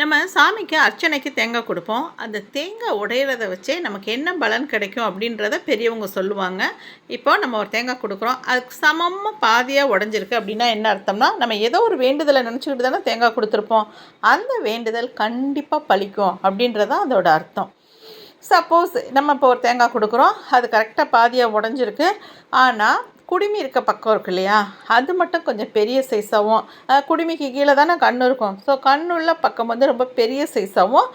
நம்ம சாமிக்கு அர்ச்சனைக்கு தேங்காய் கொடுப்போம். அந்த தேங்காய் உடையிறத வச்சே நமக்கு என்ன பலன் கிடைக்கும் அப்படின்றத பெரியவங்க சொல்லுவாங்க. இப்போ நம்ம ஒரு தேங்காய் கொடுக்குறோம். அதுக்கு சமமாக பாதியாக உடஞ்சிருக்கு அப்படின்னா என்ன அர்த்தம்னா நம்ம ஏதோ ஒரு வேண்டுதலை நினச்சிக்கிட்டு தானே தேங்காய் கொடுத்துருப்போம். அந்த வேண்டுதல் கண்டிப்பாக பழிக்கும் அப்படின்றதான் அதோட அர்த்தம். சப்போஸ் நம்ம இப்போ ஒரு தேங்காய் கொடுக்குறோம். அது கரெக்டாக பாதியாக உடஞ்சிருக்கு. ஆனால் குடுமி இருக்க பக்கம் இருக்கு இல்லையா? அது மட்டும் கொஞ்சம் பெரிய சைஸாகவும் குடுமிக்கு கீழே தானே கண் இருக்கும். ஸோ கண்ணுள்ள பக்கம் வந்து ரொம்ப பெரிய சைஸாகவும்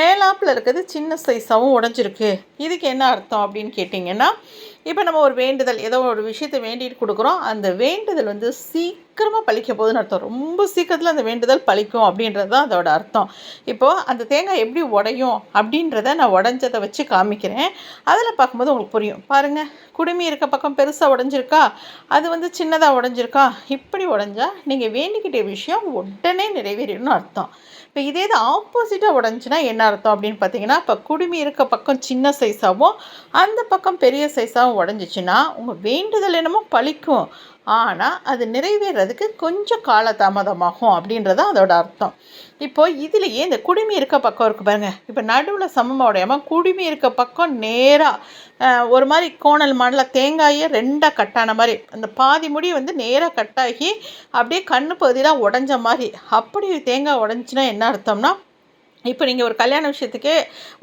மேலாப்பில் இருக்கிறது சின்ன சைஸாகவும் உடஞ்சிருக்கு. இதுக்கு என்ன அர்த்தம் அப்படின்னு கேட்டிங்கன்னா இப்போ நம்ம ஒரு வேண்டுதல் ஏதோ ஒரு விஷயத்தை வேண்டிட்டு கொடுக்குறோம். அந்த வேண்டுதல் வந்து சீக்கிரமாக பழிக்க போகுதுன்னு அர்த்தம். ரொம்ப சீக்கிரத்தில் அந்த வேண்டுதல் பழிக்கும் அப்படின்றது தான் அதோட அர்த்தம். இப்போது அந்த தேங்காய் எப்படி உடையும் அப்படின்றத நான் உடஞ்சதை வச்சு காமிக்கிறேன். அதில் பார்க்கும்போது உங்களுக்கு புரியும். பாருங்கள் குடுமி இருக்க பக்கம் பெருசாக உடஞ்சிருக்கா? அது வந்து சின்னதாக உடஞ்சிருக்கா? இப்படி உடஞ்சா நீங்கள் வேண்டிக்கிட்ட விஷயம் உடனே நிறைவேறிடணும்னு அர்த்தம். இப்போ இதே இது ஆப்போசிட்டாக உடஞ்சின்னா என்ன அர்த்தம் அப்படின்னு பார்த்தீங்கன்னா இப்போ குடுமி இருக்க பக்கம் சின்ன சைஸாகவும் அந்த பக்கம் பெரிய சைஸாகவும் உடஞ்சிச்சின்னா உங்கள் வேண்டுதல் என்னமோ பழிக்கும். ஆனால் அது நிறைவேறதுக்கு கொஞ்சம் காலதாமதமாகும் அப்படின்றது அதோட அர்த்தம். இப்போது இதுலேயே இந்த குடுமி இருக்க பக்கம் இருக்குது பாருங்கள் இப்போ நடுவில் சமமாக உடையாமல் குடுமி இருக்க பக்கம் நேராக ஒரு மாதிரி கோணல் மாடலில் தேங்காயே ரெண்டாக கட்டான மாதிரி அந்த பாதி முடி வந்து நேராக கட்டாகி அப்படியே கண்ணு பகுதியெலாம் உடஞ்ச மாதிரி அப்படி தேங்காய் உடஞ்சின்னா என்ன அர்த்தம்னா இப்போ நீங்கள் ஒரு கல்யாண விஷயத்துக்கே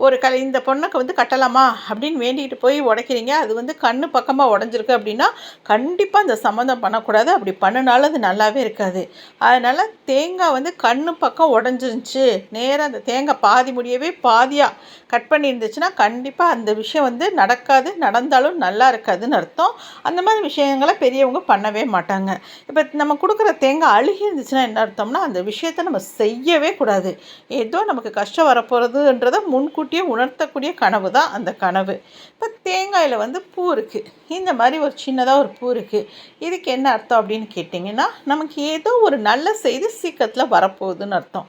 ஒரு க இந்த பொண்ணுக்கு வந்து கட்டலாமா அப்படின்னு வேண்டிகிட்டு போய் உடைக்கிறீங்க. அது வந்து கண் பக்கமாக உடஞ்சிருக்கு அப்படின்னா கண்டிப்பாக அந்த சம்மந்தம் பண்ணக்கூடாது. அப்படி பண்ணினாலும் அது நல்லாவே இருக்காது. அதனால் தேங்காய் வந்து கண் பக்கம் உடஞ்சிருந்துச்சு. நேராக அந்த தேங்காய் பாதி முடியவே பாதியாக கட் பண்ணியிருந்துச்சுன்னா கண்டிப்பாக அந்த விஷயம் வந்து நடக்காது. நடந்தாலும் நல்லா இருக்காதுன்னு அர்த்தம். அந்த மாதிரி விஷயங்களை பெரியவங்க பண்ணவே மாட்டாங்க. இப்போ நம்ம கொடுக்குற தேங்காய் அழுகி இருந்துச்சுன்னா என்ன அர்த்தம்னா அந்த விஷயத்தை நம்ம செய்யவே கூடாது. ஏதோ நமக்கு நமக்கு கஷ்டம் வரப்போகிறதுன்றதை முன்கூட்டியே உணர்த்தக்கூடிய கனவு தான் அந்த கனவு. இப்போ தேங்காயில் வந்து பூ இருக்குது இந்த மாதிரி ஒரு சின்னதாக ஒரு பூ இருக்குது இதுக்கு என்ன அர்த்தம் அப்படின்னு கேட்டிங்கன்னா நமக்கு ஏதோ ஒரு நல்ல செய்தி சீக்கிரத்தில் வரப்போகுதுன்னு அர்த்தம்.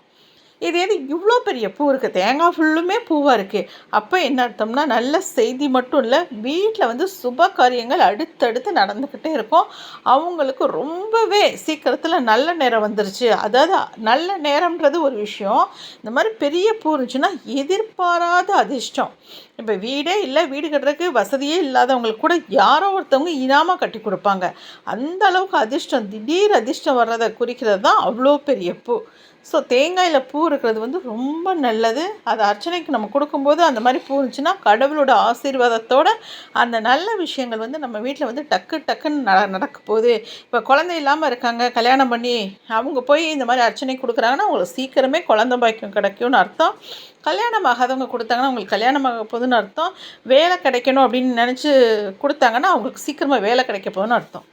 இது எது? இவ்வளோ பெரிய பூ இருக்குது தேங்காய் ஃபுல்லுமே பூவாக இருக்குது அப்போ என்ன அர்த்தம்னா நல்ல செய்தி மட்டும் இல்லை வீட்டில் வந்து சுப காரியங்கள் அடுத்தடுத்து நடந்துக்கிட்டே இருக்கும். அவங்களுக்கு ரொம்பவே சீக்கிரத்தில் நல்ல நேரம் வந்துருச்சு. அதாவது நல்ல நேரம்ன்றது ஒரு விஷயம். இந்த மாதிரி பெரிய பூ இருந்துச்சுன்னா எதிர்பாராத அதிர்ஷ்டம். இப்போ வீடே இல்லை வீடு கட்டுறதுக்கு வசதியே இல்லாதவங்களுக்கு கூட யாரோ ஒருத்தவங்க இனாமல் கட்டி கொடுப்பாங்க. அந்த அளவுக்கு அதிர்ஷ்டம் திடீர் அதிர்ஷ்டம் வர்றதை குறிக்கிறது தான் அவ்வளோ பெரிய பூ. ஸோ தேங்காயில் பூ இருக்கிறது வந்து ரொம்ப நல்லது. அது அர்ச்சனைக்கு நம்ம கொடுக்கும்போது அந்த மாதிரி பூ இருந்துச்சுன்னா கடவுளோட ஆசீர்வாதத்தோடு அந்த நல்ல விஷயங்கள் வந்து நம்ம வீட்டில் வந்து டக்கு டக்குன்னு நட நடக்க போகுது. இப்போ குழந்தை இல்லாமல் இருக்காங்க கல்யாணம் பண்ணி அவங்க போய் இந்த மாதிரி அர்ச்சனை கொடுக்குறாங்கன்னா அவங்களுக்கு சீக்கிரமே குழந்த பாக்கியம் கிடைக்கும்னு அர்த்தம். கல்யாணம் ஆகாதவங்க கொடுத்தாங்கன்னா அவங்களுக்கு கல்யாணம் ஆக போகுதுன்னு அர்த்தம். வேலை கிடைக்கணும் அப்படின்னு நினச்சி கொடுத்தாங்கன்னா அவங்களுக்கு சீக்கிரமாக வேலை கிடைக்க போகுதுன்னு அர்த்தம்.